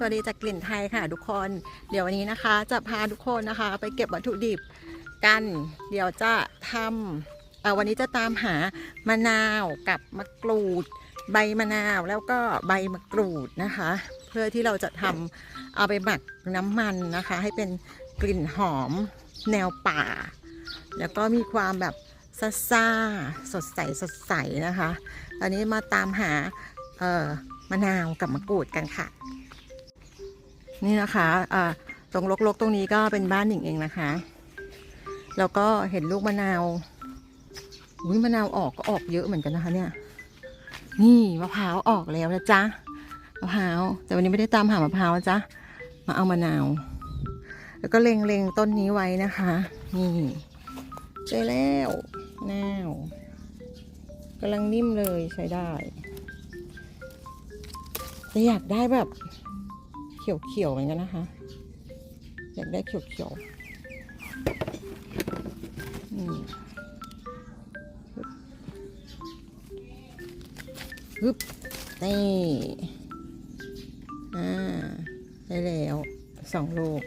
สวัสดีจากกลิ่นไทยค่ะทุกคน เดี๋ยววันนี้นะคะ จะพาทุกคนนะคะ ไปเก็บวัตถุดิบกัน เดี๋ยวจะทำเอ่อวันนี้จะตามหามะนาวกับมะกรูด ใบมะนาวแล้วก็ใบมะกรูดนะคะ เพื่อที่เราจะทำเอาไปหมักน้ำมันนะคะ ให้เป็นกลิ่นหอมแนวป่า แล้วก็มีความแบบซ่าสดใสสดใสนะคะ ตอนนี้มาตามหาเอ่อมะนาวกับมะกรูดกันค่ะ นี่นะคะอ่าตรงลกๆตรงนี้ก็เป็นบ้านหญิงเองนะคะ แล้วก็เห็นลูกมะนาวอุ้ยมะนาวออกก็ออกเยอะเหมือนกันนะคะ เนี่ย นี่มะพร้าวออกแล้วนะจ๊ะมะพร้าว แต่วันนี้ไม่ได้ตามหามะพร้าวจ๊ะมาเอามะนาว แล้วก็เล็งๆต้นนี้ไว้นะคะ นี่เจอแล้วมะนาวกำลังนิ่มเลยใช้ได้แต่อยากได้แบบ เขียวๆเหมือนกันนะคะ อยากได้เขียวๆอืมฮึบนี่อ่าได้แล้วสองลูก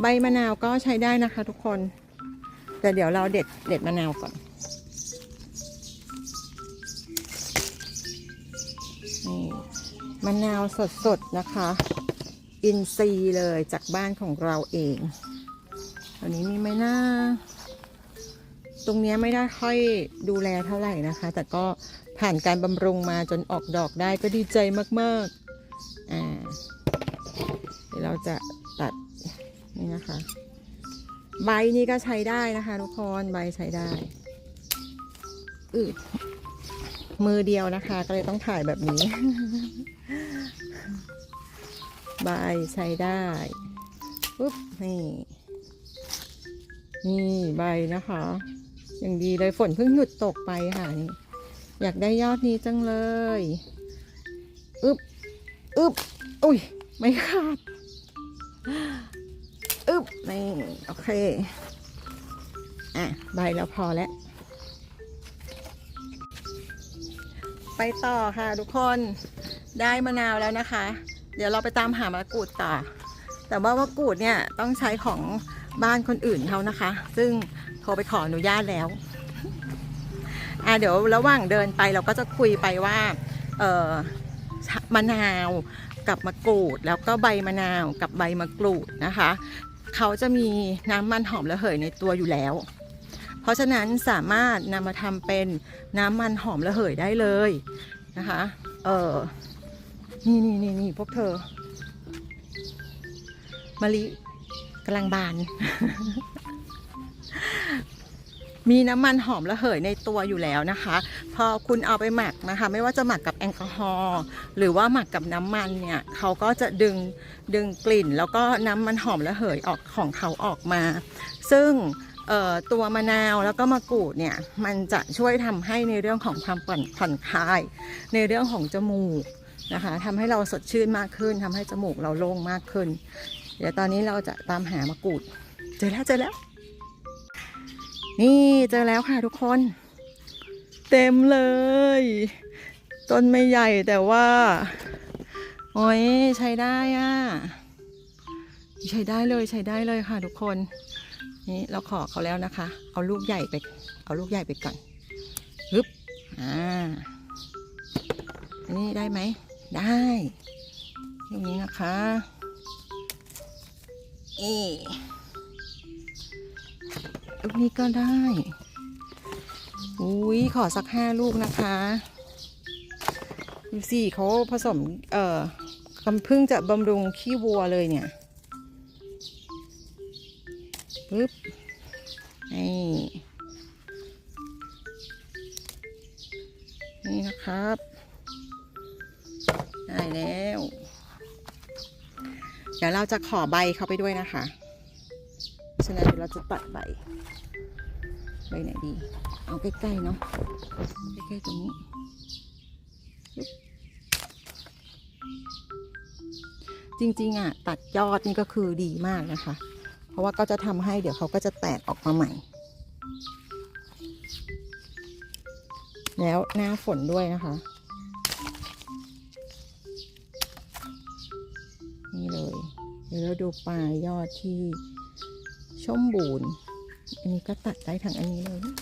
ใบมะนาวก็ใช้ได้นะคะทุกคน แต่เดี๋ยวเราเด็ดเด็ดมะนาวก่อน มะนาวสดๆนะคะ อินซีเลยจากบ้านของเราเองอันนี้มีไหมนะตรงเนี้ยไม่ได้ค่อยดูแลเท่าไหร่นะคะ แต่ก็ผ่านการบำรุงมาจนออกดอกได้ก็ดีใจมากๆอ่าเดี๋ยวเราจะตัดนี่นะคะ ใบนี้ก็ใช้ได้นะคะทุกคนใบใช้ได้อืดมือเดียวนะคะ ก็เลยต้องถ่ายแบบนี้ ใบใช้ได้ปุ๊บนี่นี่ใบนะคะ อย่างดีเลยฝนเพิ่งหยุดตกไปค่ะนี่อยากได้ยอดนี้จังเลยอึบอึบอุ้ยไม่ขาดอึบนี่โอเคอะใบแล้วพอแล้ว ไปต่อค่ะทุกคนได้มะนาวแล้วนะคะ เดี๋ยวเราไปตามหามะกรูดต่อ แต่ว่ามะกรูดเนี่ยต้องใช้ของบ้านคนอื่นเขานะคะ ซึ่งโทรไปขออนุญาตแล้วอะเดี๋ยวระหว่างเดินไปเราก็จะคุยไปว่าเออมะนาวกับมะกรูด แล้วก็ใบมะนาวกับใบมะกรูดนะคะ เขาจะมีน้ำมันหอมระเหยในตัวอยู่แล้ว เพราะฉะนั้นสามารถนำมาทำเป็นน้ำมันหอมระเหยได้เลยนะคะ เออ นี่นี่นี่นี่พวกเธอมะลิกำลังบาน มีน้ำมันหอมระเหยในตัวอยู่แล้วนะคะ พอคุณเอาไปหมักนะคะ ไม่ว่าจะหมักกับแอลกอฮอล์หรือว่าหมักกับน้ำมันเนี่ยเขาก็จะดึงดึงกลิ่น แล้วก็น้ำมันหอมระเหยออกของเขาออกมา ซึ่งตัวมะนาวแล้วก็มะกรูดเนี่ยมันจะช่วยทำให้ในเรื่องของความผ่อนผ่อนคลาย ในเรื่องของจมูก นะคะทำให้เราสดชื่นมากขึ้นทำให้จมูกเราโล่งมากขึ้น เดี๋ยวตอนนี้เราจะตามหามะกรูด เจอแล้วเจอแล้ว นี่เจอแล้วค่ะทุกคน เต็มเลย ต้นไม่ใหญ่แต่ว่า โอ้ยใช้ได้อะ ใช้ได้เลยใช้ได้เลยค่ะทุกคน นี่เราขอเขาแล้วนะคะ เอาลูกใหญ่ไป เอาลูกใหญ่ไปก่อนฮึบอ่านี่ได้ไหม ได้อย่างนี้นะคะเอลูกนี้ก็ได้ อุ้ยขอสักห้าลูกนะคะดูสิเขาผสม เอ่อกำพึ่งจะบำรุงขี้วัวเลยเนี่ยปึ๊บนี่นี่นะครับ ได้แล้ว เดี๋ยวเราจะขอใบเขาไปด้วยนะคะ ฉะนั้นเดี๋ยวเราจะตัดใบ ใบไหนดี เอาใกล้ๆเนาะ ใกล้ๆตรงนี้ จริงๆอะตัดยอดนี่ก็คือดีมากนะคะ เพราะว่าก็จะทำให้เดี๋ยวเขาก็จะแตกออกมาใหม่แล้วหน้าฝนด้วยนะคะ เดี๋ยวเราดูปลายยอดที่ช่มบูนอันนี้ก็ตัดได้ทั้งอันนี้เลยนะ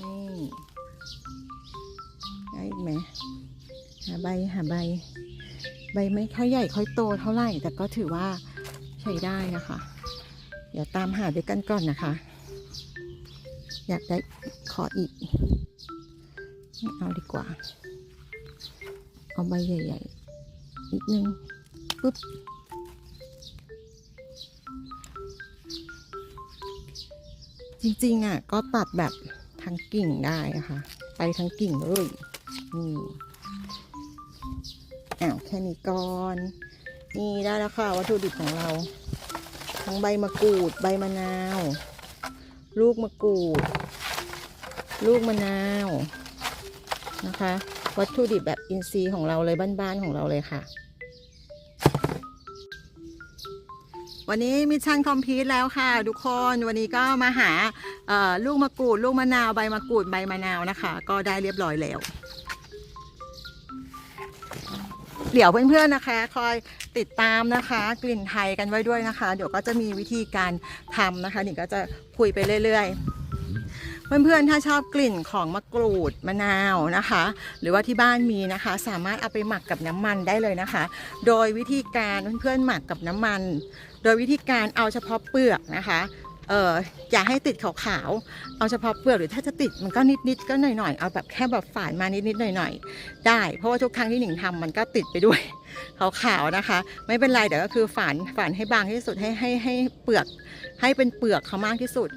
นี่ได้ไหมหาใบหาใบ ใบไม่ค่อยใหญ่ค่อยโตเท่าไหร่ แต่ก็ถือว่าใช้ได้นะคะ เดี๋ยวตามหาด้วยกันก่อนนะคะ อยากได้ขออีกไม่เอาดีกว่า เอาใบใหญ่ ๆ นิดนึง ปุ๊บจริงๆอะก็ตัดแบบทั้งกิ่งได้นะคะไปทั้งกิ่งเลยนี่อ้าวแค่นี้ก่อน นี่ได้แล้วค่ะ วัตถุดิบของเรา ทั้งใบมะกรูด ใบมะนาว ลูกมะกรูด ลูกมะนาวนะคะ วัตถุดิบแบบอินทรีย์ของเราเลยบ้านๆของเราเลยค่ะ วันนี้มิชชั่นคอมพลีทแล้วค่ะ ทุกคนวันนี้ก็มาหาลูกมะกรูด ลูกมะนาวใบมะกรูดใบมะนาวนะคะ ก็ได้เรียบร้อยแล้ว เดี๋ยวเพื่อนๆนะคะ คอยติดตามนะคะ กลิ่นไทยกันไว้ด้วยนะคะ เดี๋ยวก็จะมีวิธีการทำนะคะหนิงก็จะคุยไปเรื่อย ๆ เพื่อนๆ ถ้าชอบกลิ่นของมะกรูดมะนาวนะคะ หรือว่าที่บ้านมีนะคะ สามารถเอาไปหมักกับน้ำมันได้เลยนะคะ โดยวิธีการเพื่อนๆหมักกับน้ำมัน โดยวิธีการเอาเฉพาะเปลือกนะคะเอออย่าให้ติดขาวๆ เอาเฉพาะเปลือกหรือถ้าจะติดมันก็นิดๆก็หน่อยๆ เอาแบบแค่แบบฝานมานิดๆหน่อยๆ ได้ เพราะว่าทุกครั้งที่หนิงทำมันก็ติดไปด้วยขาวๆนะคะ ไม่เป็นไรเดี๋ยวก็คือฝานฝานให้บางที่สุดให้ให้ให้เปลือกให้เป็นเปลือกเขามากที่สุด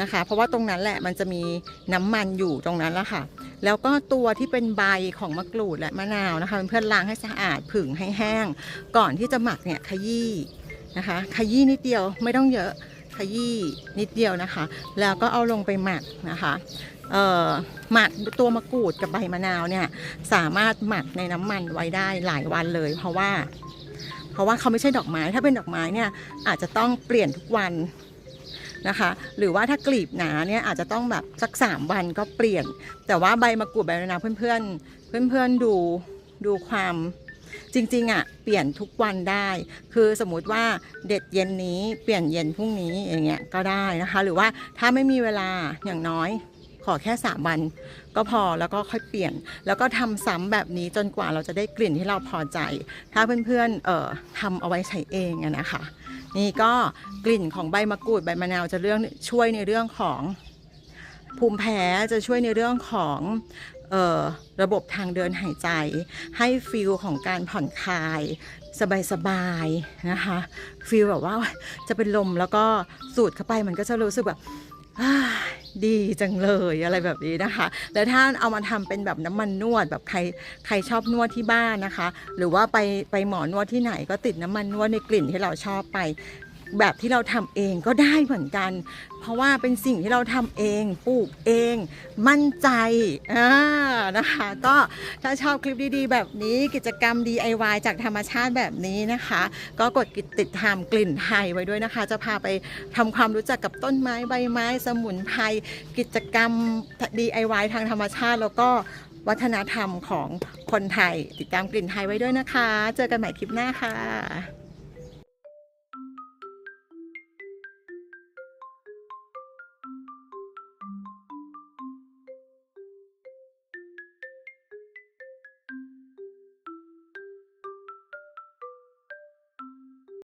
นะคะ เพราะว่าตรงนั้นแหละมันจะมีน้ำมันอยู่ตรงนั้นแล้วค่ะ แล้วก็ตัวที่เป็นใบของมะกรูดและมะนาวนะคะเพื่อนล้างให้สะอาดผึ่งให้แห้ง ก่อนที่จะหมักเนี่ยขยี้นะคะ ขยี้นิดเดียวไม่ต้องเยอะขยี้นิดเดียวนะคะ แล้วก็เอาลงไปหมักนะคะหมักตัวมะกรูดกับใบมะนาวเนี่ยสามารถหมักในน้ำมันไว้ได้หลายวันเลย เพราะว่า เพราะว่าเขาไม่ใช่ดอกไม้ถ้าเป็นดอกไม้เนี่ยอาจจะต้องเปลี่ยนทุกวัน นะคะ หรือว่าถ้ากลีบหนาเนี่ยอาจจะต้องแบบสักสามวันก็เปลี่ยน แต่ว่าใบมะกรูดใบมะนาวเพื่อนๆ เพื่อนๆดูดูความจริงๆอะเปลี่ยนทุกวันได้ คือสมมุติว่าเด็ดเย็นนี้เปลี่ยนเย็นพรุ่งนี้อย่างเงี้ยก็ได้นะคะ หรือว่าถ้าไม่มีเวลาอย่างน้อยขอแค่สามวัน ก็พอแล้วก็ค่อยเปลี่ยน แล้วก็ทำซ้ำแบบนี้จนกว่าเราจะได้กลิ่นที่เราพอใจ ถ้าเพื่อนๆเอ่อทำเอาไว้ใช้เองนะคะ นี่ก็กลิ่นของใบมะกรูดใบมะนาวจะเรื่องช่วยในเรื่องของภูมิแพ้จะช่วยในเรื่องของออระบบทางเดินหายใจ ให้ฟิลของการผ่อนคลาย สบายๆนะคะฟิลแบบว่าจะเป็นลมแล้วก็สูดเข้าไปมันก็จะรู้สึกแบบ ดีจังเลยอะไรแบบนี้นะคะ แล้วถ้าเอามาทำเป็นแบบน้ำมันนวดแบบใครใครชอบนวดที่บ้านนะคะ หรือว่าไปไปหมอนวดที่ไหนก็ติดน้ำมันนวดในกลิ่นที่เราชอบไป แบบที่เราทำเองก็ได้เหมือนกัน เพราะว่าเป็นสิ่งที่เราทำเองปลูกเอง มั่นใจอ่านะคะ ก็ถ้าชอบคลิปดีๆ แบบนี้กิจกรรม DIY จากธรรมชาติแบบนี้นะคะ ก็กดติดตามกลิ่นไทยไว้ด้วยนะคะ จะพาไปทำความรู้จักกับต้นไม้ใบไม้สมุนไพรกิจกรรม DIY ทางธรรมชาติแล้วก็วัฒนธรรมของคนไทย ติดตามกลิ่นไทยไว้ด้วยนะคะ เจอกันใหม่คลิปหน้าค่ะ